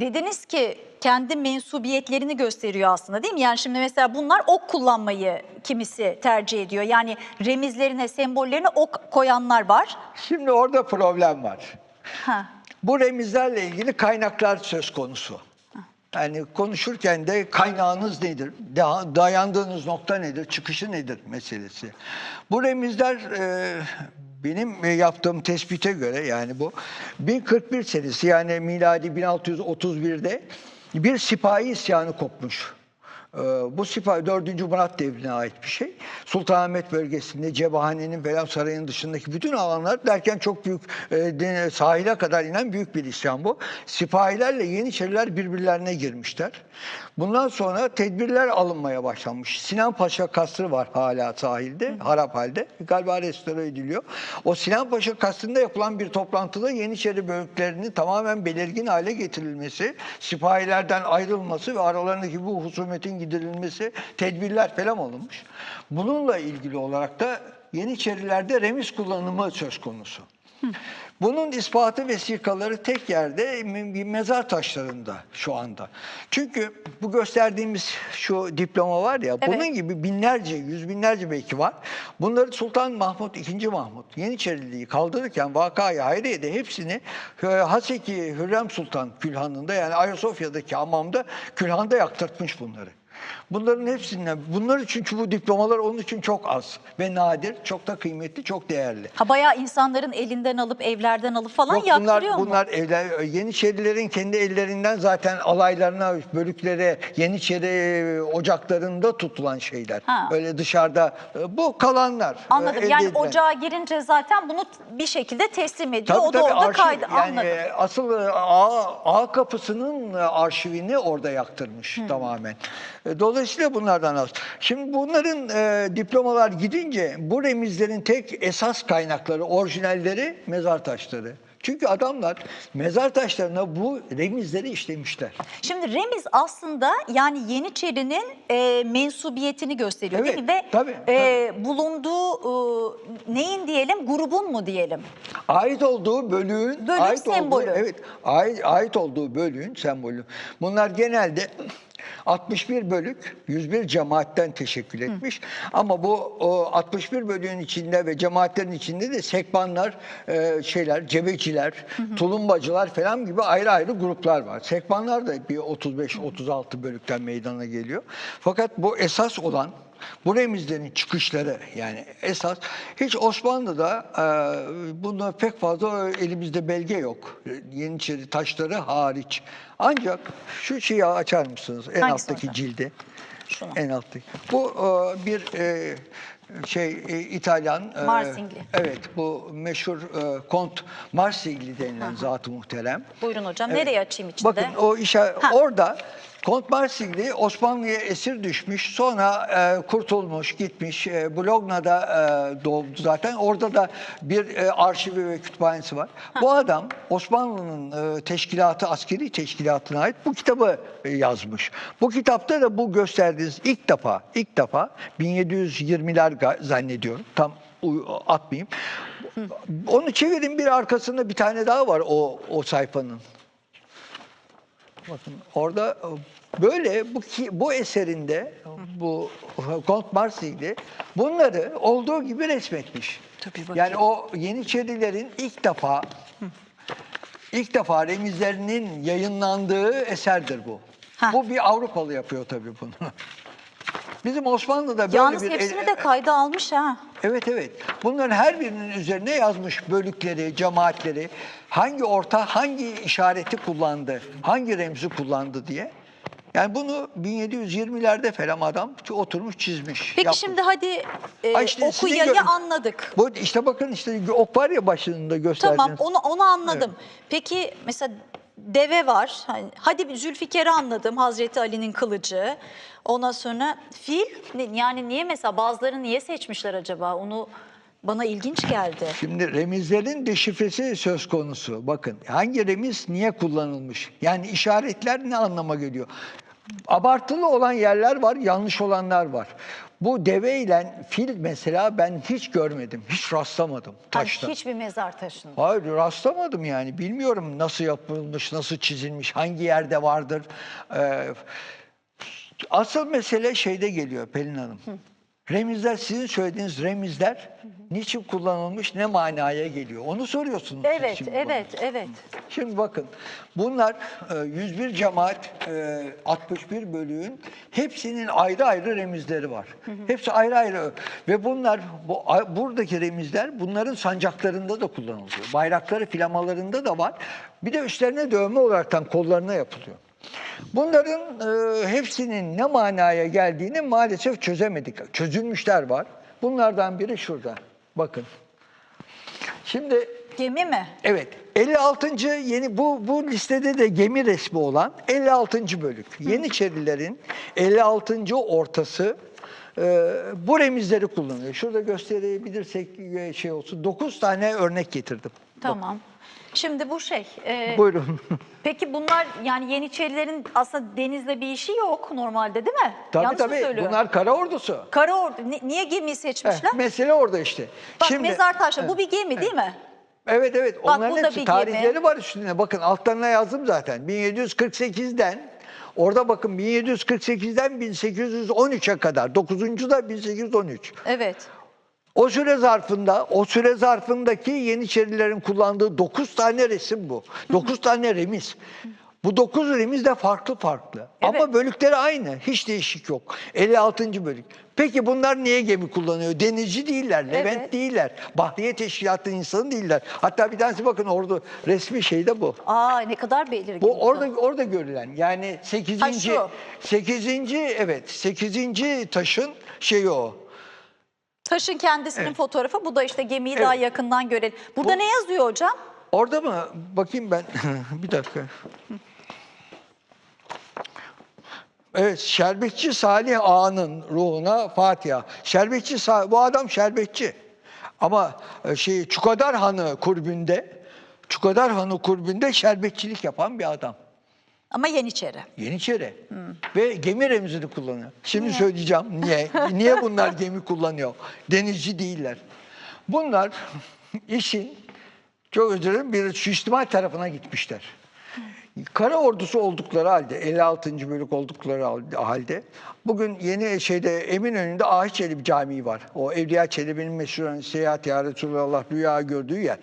dediniz ki kendi mensubiyetlerini gösteriyor aslında değil mi? Yani şimdi mesela bunlar ok kullanmayı kimisi tercih ediyor. Yani remizlerine, sembollerine ok koyanlar var. Şimdi orada problem var. Ha. Bu remizlerle ilgili kaynaklar söz konusu. Yani konuşurken de kaynağınız nedir, da- dayandığınız nokta nedir, çıkışı nedir meselesi. Bu remizler e, benim e, yaptığım tespite göre yani bu 1041 senesi yani miladi 1631'de bir sipahi isyanı kopmuş. Ee, Bu sipahi 4. Murat devrine ait bir şey. Sultanahmet bölgesinde Cebahane'nin Velam Sarayı'nın dışındaki bütün alanlar derken çok büyük e, sahile kadar inen büyük bir isyan bu. Sipahilerle Yeniçeriler birbirlerine girmişler. Bundan sonra tedbirler alınmaya başlanmış. Sinan Paşa kasrı var hala sahilde, harap halde. Galiba restore ediliyor. O Sinan Paşa kasrında yapılan bir toplantıda Yeniçeri bölüklerinin tamamen belirgin hale getirilmesi, sipahilerden ayrılması ve aralarındaki bu husumetin giderilmesi, tedbirler falan alınmış. Bununla ilgili olarak da Yeniçerilerde remiz kullanımı söz konusu. Bunun ispatı vesikaları tek yerde mezar taşlarında şu anda. Çünkü bu gösterdiğimiz şu diploma var ya bunun Evet. gibi binlerce, yüz binlerce belki var. Bunları Sultan Mahmut II. Mahmut Yeniçeriliği kaldırırken Vakayı Hayriye'de hepsini e, Haseki Hürrem Sultan Külhanı'nda yani Ayasofya'daki hamamda Külhan'da yaktırtmış bunları. Bunların hepsinden, bunlar için çünkü bu diplomalar onun için çok az ve nadir, çok da kıymetli, çok değerli. Ha bayağı insanların elinden alıp evlerden alıp falan Yok bunlar yaktırıyor mu? bunlar evler Yeniçerilerin kendi ellerinden zaten alaylarına, bölüklere, Yeniçeri ocaklarında tutulan şeyler. Ha. Öyle dışarıda e, bu kalanlar. e, Anladım. Yani edilen. ocağa girince zaten bunu bir şekilde teslim ediyor. Tabii o da tabii orada arşiv, kaydı. yani Anladım. e, asıl e, A, A kapısının e, arşivini orada yaktırmış tamamen. E, Dolayısıyla bunlardan az. Şimdi bunların e, diplomalar gidince bu remizlerin tek esas kaynakları, orijinalleri mezar taşları. Çünkü adamlar mezar taşlarına bu remizleri işlemişler. Şimdi remiz aslında yani Yeniçeri'nin e, mensubiyetini gösteriyor değil Evet, mi? Ve tabii, e, bulunduğu e, neyin diyelim grubun mu diyelim? Ait olduğu bölüğün Bölük ait sembolü. Olduğu, evet, ait, ait olduğu bölüğün sembolü. Bunlar genelde 61 bölük 101 cemaatten teşekkül etmiş. Ama bu o 61 bölüğün içinde ve cemaatlerin içinde de sekbanlar, e, şeyler, cebeciler, tulumbacılar falan gibi ayrı ayrı gruplar var. Sekbanlar da bir 35-36 bölükten meydana geliyor. Fakat bu esas olan bu remizlerin çıkışları yani esas hiç Osmanlı'da e, bunda pek fazla elimizde belge yok. Yeniçeri taşları hariç. Ancak şu şeyi açar mısınız en Hangisi alttaki hocam? cildi? Şunu. En alttaki. Bu e, bir e, şey e, İtalyan e, Marsigli. Evet bu meşhur e, Kont Marsigli denilen zat-ı muhterem. Buyurun hocam. Evet. Nereye açayım içinde? Bakın o işe orada Kont Marsigli Osmanlı'ya esir düşmüş, sonra e, kurtulmuş, gitmiş. E, Blogna'da e, doğdu zaten. Orada da bir e, arşivi ve kütüphanesi var. Bu adam Osmanlı'nın e, teşkilatı, askeri teşkilatına ait bu kitabı e, yazmış. Bu kitapta da bu gösterdiğiniz ilk defa, ilk defa 1720'ler ga- zannediyorum. Tam atmayayım. Onu çevirin bir arkasında bir tane daha var o o sayfanın. Bakın orada e, böyle bu ki, bu eserinde bu Kont Marsigli bunları olduğu gibi resmetmiş. Tabii, bakayım. yani o Yeniçerilerin ilk defa ilk defa remizlerinin yayınlandığı eserdir bu. Ha. Bu bir Avrupalı yapıyor tabii bunu. Bizim Osmanlı'da böyle Yalnız bir hepsini de kayda almış ha. Evet evet. Bunların her birinin üzerine yazmış bölükleri, cemaatleri, hangi orta hangi işareti kullandı, hangi remzi kullandı diye. Yani bunu 1720'lerde falan adam oturmuş çizmiş. Peki yapmış. şimdi hadi e, Ay işte oku yayı anladık. Bu işte bakın işte ok var ya başında gösterdiğiniz. Tamam onu onu anladım. Peki mesela deve var. Hani, hadi Zülfikar'ı anladım. Hazreti Ali'nin kılıcı. Ondan sonra fil. Yani niye mesela bazıları niye seçmişler acaba? Onu bana ilginç geldi. Şimdi remizlerin deşifresi söz konusu. Bakın hangi remiz niye kullanılmış? Yani işaretler ne anlama geliyor? abartılı olan yerler var, yanlış olanlar var. Bu deve ile fil mesela ben hiç görmedim, hiç rastlamadım taşta. hiçbir mezar taşında. Hayır rastlamadım yani. Bilmiyorum nasıl yapılmış, nasıl çizilmiş, hangi yerde vardır. Ee, asıl mesele şeyde geliyor Pelin Hanım. Remizler, sizin söylediğiniz remizler niçin kullanılmış, ne manaya geliyor? Onu soruyorsunuz. siz Evet, şimdi bana. evet, evet. Şimdi bakın bunlar e, 101 cemaat e, 61 bölüğün hepsinin ayrı ayrı remizleri var. Hepsi ayrı ayrı ve bunlar bu a- buradaki remizler bunların sancaklarında da kullanılıyor. Bayrakları flamalarında da var. Bir de üstlerine dövme olaraktan kollarına yapılıyor. Bunların e, hepsinin ne manaya geldiğini maalesef çözemedik. Çözülmüşler var. Bunlardan biri şurada. Bakın. Şimdi Gemi mi? Evet. 56. yeni bu bu listede de gemi resmi olan 56. bölük. Yeniçerilerin 56. ortası e, bu remizleri kullanıyor. Şurada gösterebilirsek e, şey olsun. 9 tane örnek getirdim. Tamam. Şimdi bu şey. e, Buyurun. peki bunlar yani Yeniçerilerin aslında denizle bir işi yok normalde değil mi? tabii Yanlış mı tabii. söylüyorum? Bunlar kara ordusu. Kara ordu. Ni- niye gemiyi Eh, seçmişler? mesele orada işte. Bak mezar taşları. Bu bir gemi değil mi? Evet evet. Bak, Onların hepsi bir tarihleri gemi. var üstünde. Bakın altlarına yazdım zaten. 1748'den orada bakın 1748'den 1813'e kadar. 9. da 1813. Evet. O süre zarfında, o süre zarfındaki Yeniçerilerin kullandığı 9 tane resim bu. 9 tane remiz. Bu 9 remiz de farklı farklı. Ama Evet. bölükleri aynı. Hiç değişik yok. 56. bölük. Peki bunlar niye gemi kullanıyor? Denizci değiller, Levent Evet. değiller. Bahriye teşkilatı insanı değiller. Hatta bir tanesi bakın orada resmi şeyde bu. Aa ne kadar belirgin. Bu orada orada görülen yani 8. Ha, şu. 8. evet 8. taşın şeyi o. Taşın kendisinin fotoğrafı. Bu da işte gemiyi daha Evet. yakından görelim. Burada Bu- ne yazıyor hocam? Orada mı? Bakayım ben. bir dakika. Evet, Şerbetçi Salih Ağa'nın ruhuna Fatiha. Şerbetçi Sa- bu adam şerbetçi. Ama e, şey Çukadar Hanı kurbünde Çukadar Hanı kurbünde şerbetçilik yapan bir adam. Ama Yeniçeri. Yeniçeri. Ve gemi remzini kullanıyor. Şimdi söyleyeceğim niye. Niye bunlar gemi kullanıyor? Denizci değiller. Bunlar işin çok özür dilerim bir suistimal tarafına gitmişler. Kara ordusu oldukları halde, 56. bölük oldukları halde bugün yeni şeyde Eminönü'nde Ahit Çelebi Camii var. O Evliya Çelebi'nin meşhur hani seyahat ya Resulallah rüya gördüğü yer.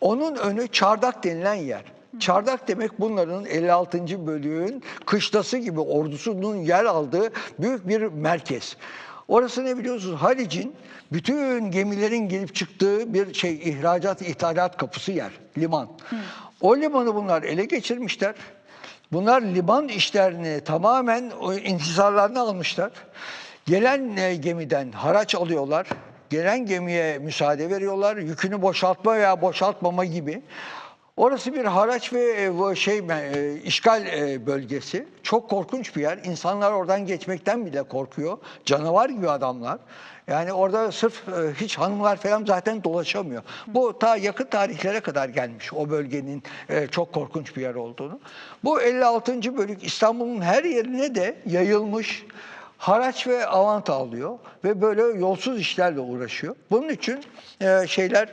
Onun önü Çardak denilen yer. Çardak demek bunların 56. bölüğün kışlası gibi ordusunun yer aldığı büyük bir merkez. Orası ne biliyorsunuz? Halic'in bütün gemilerin gelip çıktığı bir şey ihracat ithalat kapısı yer, liman. O limanı bunlar ele geçirmişler. Bunlar liman işlerini tamamen o inhisarlarına almışlar. Gelen e, gemiden haraç alıyorlar. Gelen gemiye müsaade veriyorlar. Yükünü boşaltma veya boşaltmama gibi. Orası bir haraç ve e, şey e, işgal e, bölgesi. Çok korkunç bir yer. İnsanlar oradan geçmekten bile korkuyor. Canavar gibi adamlar. Yani orada sırf hiç hanımlar falan zaten dolaşamıyor. Bu ta yakın tarihlere kadar gelmiş o bölgenin çok korkunç bir yer olduğunu. Bu 56. bölük İstanbul'un her yerine de yayılmış haraç ve avant alıyor ve böyle yolsuz işlerle uğraşıyor. Bunun için şeyler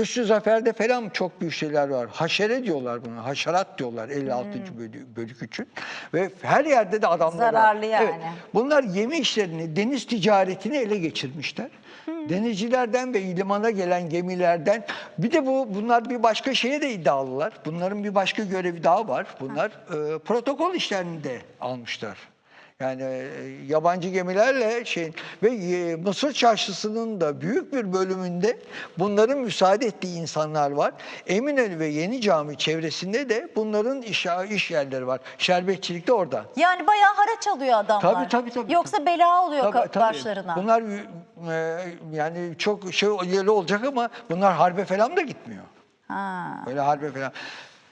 Üstü Zafer'de falan çok büyük şeyler var. Haşere diyorlar buna. Haşerat diyorlar 56. bölük, bölük için. Ve her yerde de adamlar var. Zararlı yani. Evet. Bunlar yemi işlerini, deniz ticaretini ele geçirmişler. Denizcilerden ve limana gelen gemilerden bir de bu bunlar bir başka şeye de iddialılar. Bunların bir başka görevi daha var. Bunlar e, protokol işlerini de almışlar. Yani e, yabancı gemilerle şey ve e, Mısır çarşısının da büyük bir bölümünde bunların müsaade ettiği insanlar var. Eminönü ve Yeni Cami çevresinde de bunların iş, iş yerleri var. Şerbetçilik de orada. Yani bayağı haraç alıyor adamlar. Tabii, tabii, tabii. Yoksa bela oluyor Tabii, tabii. başlarına. Bunlar e, yani çok şey olacak ama bunlar harbe falan da gitmiyor. Ha. Öyle harbe falan.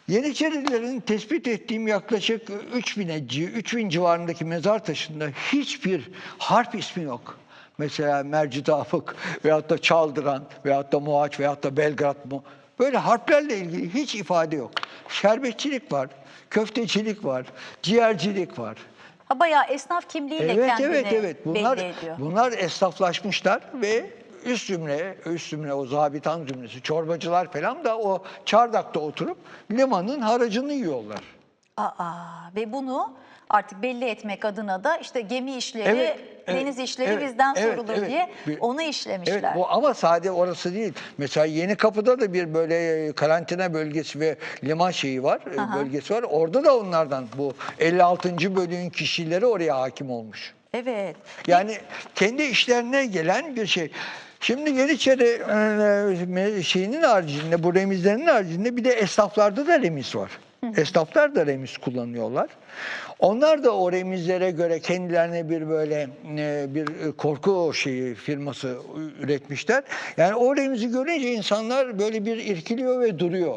Yeniçerilerin tespit ettiğim yaklaşık 3000 3000 civarındaki mezar taşında hiçbir harp ismi yok. Mesela Mercidafık veyahut da Çaldıran veyahut da Mohaç veyahut da Belgrad mu Böyle harflerle ilgili hiç ifade yok. Şerbetçilik var, köftecilik var, ciğercilik var. Ha, bayağı esnaf kimliğiyle Evet kendini evet evet. Bunlar belli ediyor. bunlar esnaflaşmışlar ve üst zümre, üst zümre o zabitan zümresi, çorbacılar falan da o çardakta oturup limanın haracını yiyorlar. Aa, ve bunu artık belli etmek adına da işte gemi işleri, Evet, evet, deniz işleri evet, bizden evet, sorulur evet. diye onu işlemişler. Evet bu ama sade orası değil. Mesela Yeni Kapı'da da bir böyle karantina bölgesi ve liman şeyi var, e, Aha. bölgesi var. Orada da onlardan bu 56. bölüğün kişileri oraya hakim olmuş. Evet. Yani kendi işlerine gelen bir şey. Şimdi Yeniçeri e, şeyinin haricinde, bu remizlerin haricinde bir de esnaflarda da remiz var. Esnaflar da remiz kullanıyorlar. Onlar da o remizlere göre kendilerine bir böyle e, bir korku şeyi firması üretmişler. Yani o remizi görünce insanlar böyle bir irkiliyor ve duruyor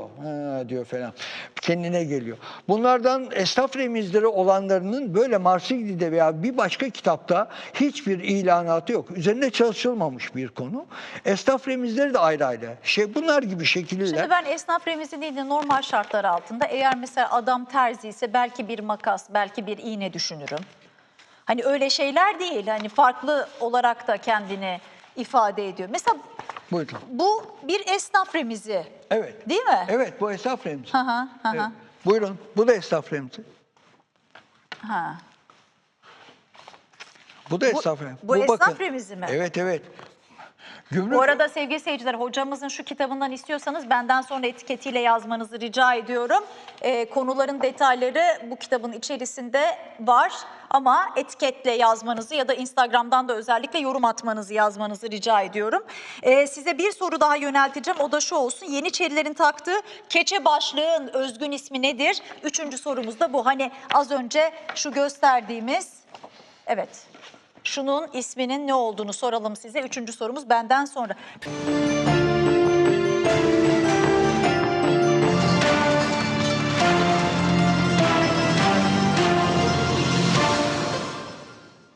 diyor falan. Kendine geliyor. Bunlardan esnaf remizleri olanlarının böyle Marsilya'da veya bir başka kitapta hiçbir ilanatı yok. Üzerinde çalışılmamış bir konu. Esnaf remizleri de ayrı ayrı. Şey bunlar gibi şekiller. Şimdi ben esnaf remizi değil de normal şartlar altında eğer mesela adam terzi ise belki bir makas, belki bir iğne düşünürüm. Hani öyle şeyler değil. Hani farklı olarak da kendini ifade ediyor. Mesela Buyurun. bu bir esnaf remizi. Evet. Değil mi? Evet bu esnaf remzi. Hı hı, hı. Evet. Buyurun. Bu da esnaf remzi. Ha. Bu da esnaf remzi. bu esnaf remizi mi? Evet evet. Gümrük, Bu arada sevgili seyirciler hocamızın şu kitabından istiyorsanız benden sonra etiketiyle yazmanızı rica ediyorum. Ee, konuların detayları bu kitabın içerisinde var ama etiketle yazmanızı ya da Instagram'dan da özellikle yorum atmanızı yazmanızı rica ediyorum. Ee, size bir soru daha yönelteceğim o da şu olsun. Yeniçerilerin taktığı keçe başlığın özgün ismi nedir? Üçüncü sorumuz da bu. Hani az önce şu gösterdiğimiz evet şunun isminin ne olduğunu soralım size. Üçüncü sorumuz benden sonra.